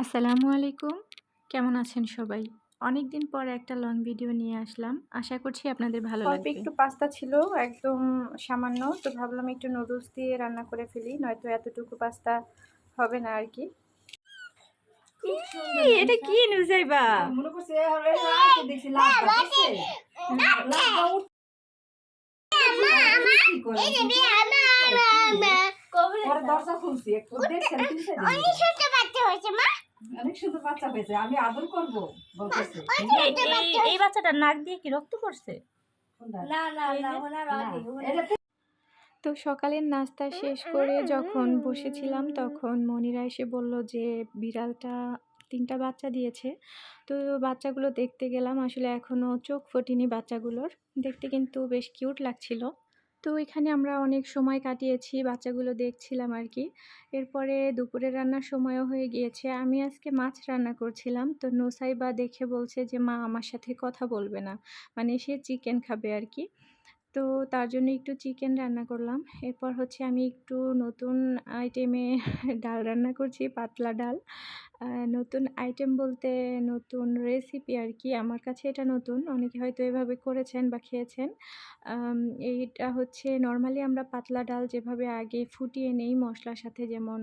আসসালামু আলাইকুম। কেমন আছেন সবাই? অনেক দিন পর একটা লং ভিডিও নিয়ে আসলাম। আশা করছি আপনাদের ভালো লাগবে। একটু পাস্তা ছিল একদম সামান্য তো ভাবলাম একটু নুডলস দিয়ে রান্না করে ফেলি নয়তো এতটুকু পাস্তা হবে না আর কি। এটা কি নুজাইবা মনে করছে আর এই রাতে দেখছি লাভটা করছে। লাভটা উঠ- কি করে? পরে দরজা খুলছি, একটু দেখছেন, কিসে দিল? অনেক সুন্দর বাচ্চা হয়েছে আমি আদর করব বলতেছে। এই বাচ্চাটার নাক দিয়ে কি রক্ত পড়ছে? না না না, এটা তো সকালের নাস্তা শেষ করে যখন বসেছিলাম তখন মনিরা এসে বলল যে বিড়ালটা তিনটা বাচ্চা দিয়েছে। তো বাচ্চাগুলো দেখতে গেলাম আসলে এখনও চোখ ফোটেনি বাচ্চাগুলোর। দেখতে কিন্তু বেশ কিউট লাগছিল। তো এখানে আমরা অনেক সময় কাটিয়েছি, বাচ্চাগুলো দেখছিলাম আর কি এরপরে দুপুরে রান্নার সময়ও হয়ে গিয়েছে। আমি আজকে মাছ রান্না করছিলাম। তো নোসাইবা দেখে বলছে যে, মা, আমার সাথে কথা বলবে না। মানে সে চিকেন খাবে আর কি তো তার জন্য একটু চিকেন রান্না করলাম। এরপর হচ্ছে আমি একটু নতুন আইটেমে ডাল রান্না করছি, পাতলা ডাল। নতুন আইটেম বলতে নতুন রেসিপি আর কি। আমার কাছে এটা নতুন। অনেকে হয়তো এভাবে করেছেন বা খেয়েছেন। এইটা হচ্ছে নর্মালি আমরা পাতলা ডাল যেভাবে আগে ফুটিয়ে নেই মশলার সাথে, যেমন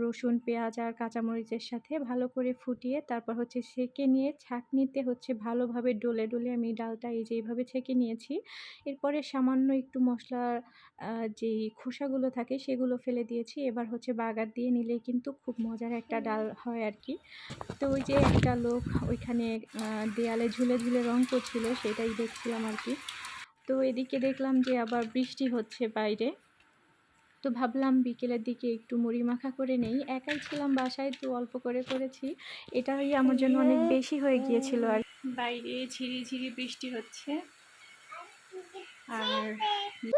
রসুন, পেঁয়াজ আর কাঁচামরিচের সাথে ভালো করে ফুটিয়ে তারপর হচ্ছে সেকে নিয়ে ছাঁকনিতে হচ্ছে ভালোভাবে ডলে ডলে আমি ডালটা এই যে এইভাবে ছেঁকে নিয়েছি। এরপরে সামান্য একটু মশলার যেই খোসাগুলো থাকে সেগুলো ফেলে দিয়েছি। এবার হচ্ছে বাগার দিয়ে নিলে কিন্তু খুব মজার একটা ডাল হয় আর কি তো ওই যে একটা লোক ওইখানে দেয়ালে ঝুলে ঝুলে রং করছিল সেটাই দেখছিলাম আর কি তো এদিকে দেখলাম যে আবার বৃষ্টি হচ্ছে বাইরে। তো ভাবলাম বিকেলের দিকে একটু মুড়ি মাখা করে নেই। একাই ছিলাম বাসায় তো অল্প করে করেছি। এটাই আমার জন্য অনেক বেশি হয়ে গিয়েছিল আর বাইরে ঝিরি ঝিরি বৃষ্টি হচ্ছে। আর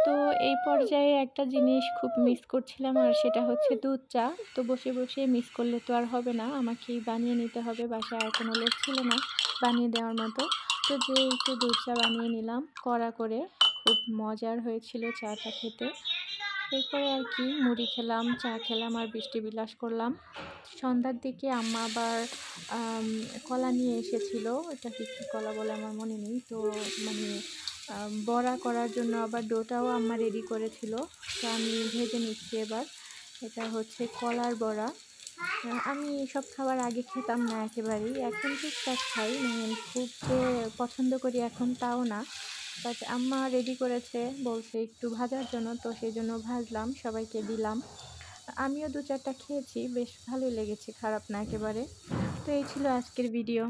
তো এই পর্যায়ে একটা জিনিস খুব মিস করছিলাম, আর সেটা হচ্ছে দুধ চা। তো বসে বসে মিস করলে তো আর হবে না, আমাকেই বানিয়ে নিতে হবে, বাসায় এখনও লোক ছিল না বানিয়ে দেওয়ার মতো। তো যে একটু দুধ চা বানিয়ে নিলাম, কড়া করে খুব মজার হয়েছিল চাটা খেতে। এরপরে আর কি, মুড়ি খেলাম, চা খেলাম, আর বৃষ্টি বিলাস করলাম। সন্ধ্যার দিকে আম্মা আবার কলা নিয়ে এসেছিল এটা কি কলা বলে আমার মনে নেই। তো মানে বড়া করার জন্য আবার ডোটাও আম্মা রেডি করেছিল। তো আমি ভেজে নিচ্ছি এবার। এটা হচ্ছে কলার বড়া। আমি সব খাবার আগে খেতাম না একেবারেই। এখন টুকটাক খাই মানে খুব যে পছন্দ করি এখন তাও না। বাট আম্মা রেডি করেছে, বলছে একটু ভাজার জন্য, তো সেই জন্য ভাজলাম, সবাইকে দিলাম। আমিও দু চারটা খেয়েছি, বেশ ভালোই লেগেছে, খারাপ না একেবারে। তো এই ছিল আজকের ভিডিও